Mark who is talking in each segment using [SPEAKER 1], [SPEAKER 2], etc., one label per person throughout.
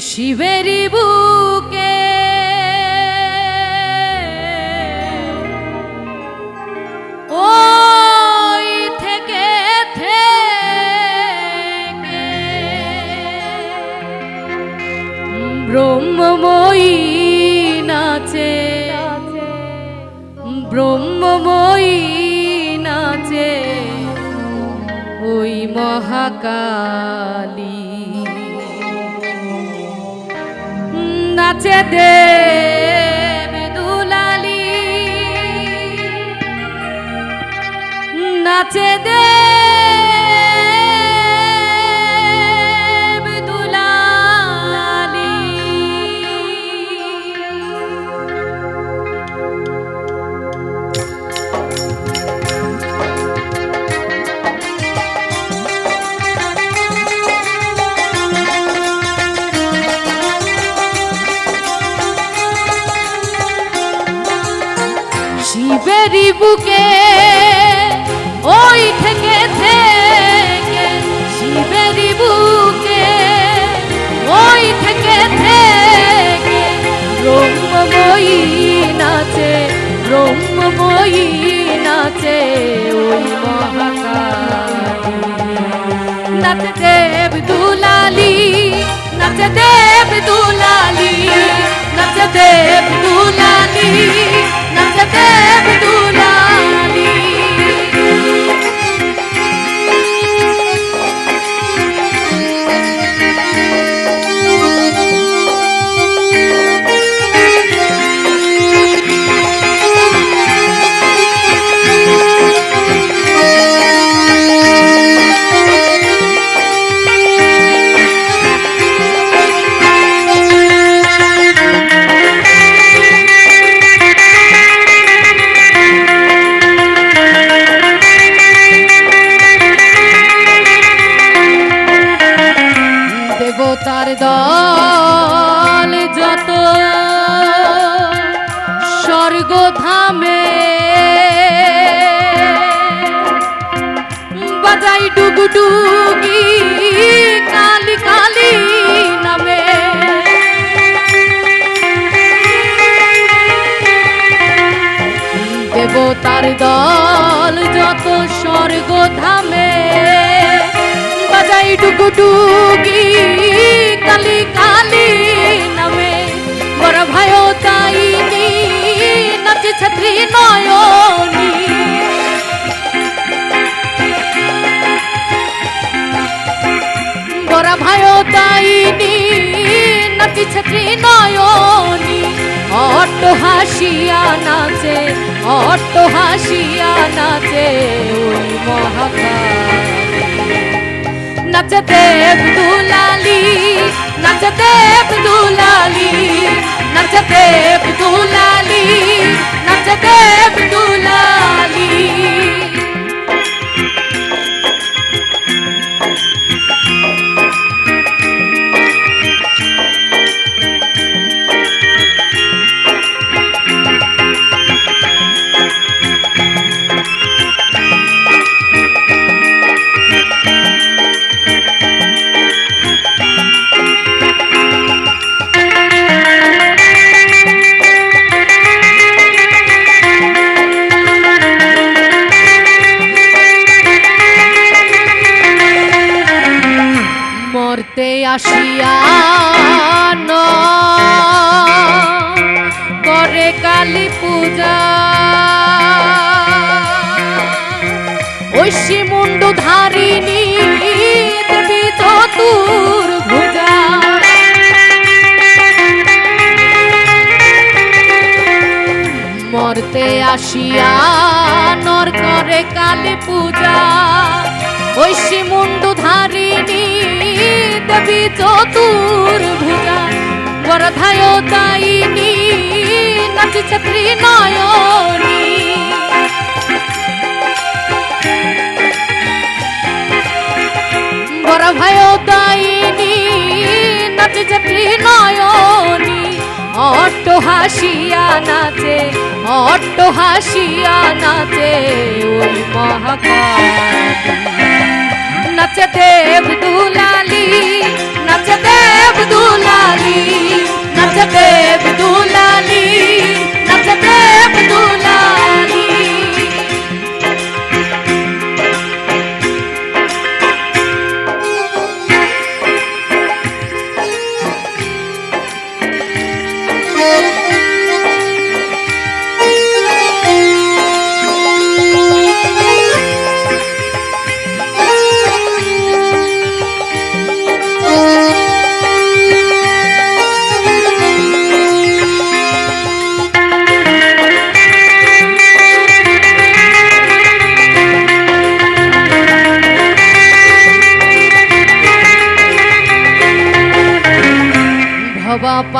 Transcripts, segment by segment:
[SPEAKER 1] শিবেরই বুকে। ওই থেকে থেকে ব্রহ্মময়ী নাচে। ব্রহ্মময়ী নাচে। ওই মহাকালী নাচে দে দুলালি। নাচে দেব শিবেরই বুকে ওই থেকে থেকে শিবেরই বুকে ওই থেকে থেকে ব্রহ্মময়ী নাচে নাচে ওই মহাকালী। দেব দুলালি, নাচে দেব দুলালি দেব দুলালি দেব বাজাই কালি কালি নামে। দেবতার দল যত স্বর্গধামে বাজাই ডুগুডুগি কালি কালি নামে। বড় ভাই তাইনি, নাচে ছাত্রী নয়নী নাচে ছাত্রী নয়নী অট্ট হাসিয়া নাচে, অট্ট হাসিয়া নাচে ওই মহাকাল। নাচে দেব দুলালি, নাচে দেব দুলালি, নাচে দেব মরতে আসিয়া নর করে কালী পূজা। ঐশী মুন্ডু ধারিণী দেবী চতুর ভুজা। বরধায় তাইনি নাচি ছাত্রী নয়নী বড় ভাই তাইনি নাচি ছাত্রী নয়নী অট্ট হাসিয়া নাচে অট্ট হাসিয়া নাচে ওই মহাকালী নাচে দেব দুলালি নাচে দেব দুলালি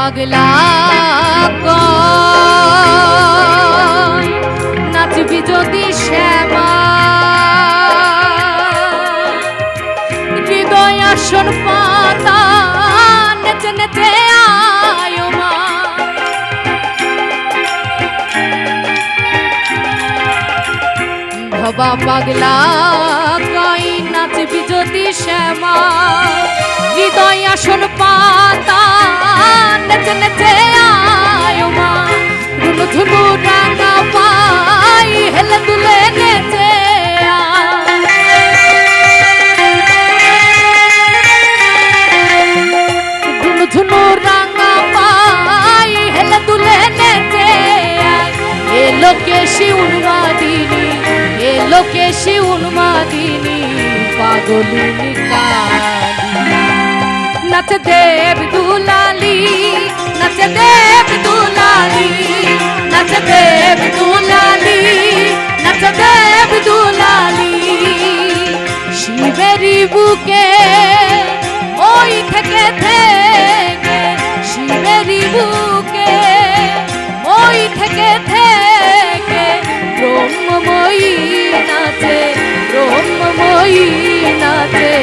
[SPEAKER 1] পাগলা নাচবি যদি শ্যামা। হৃদয় আসন পাতা নেচে নেচে আয় মা। ভবা পাগলা নাচবি যদি শ্যামা হৃদয় আসন পাতা নেচে নেচে পাগলিনী কালী নাচ দেব দুলালি, নাচ দেব দুলালি, নাচ দেব দুলালি, নাচ দেব দুলালি। শিবেরি বুকে ওই থেকে থেকে শিবেরি বুকে নাচে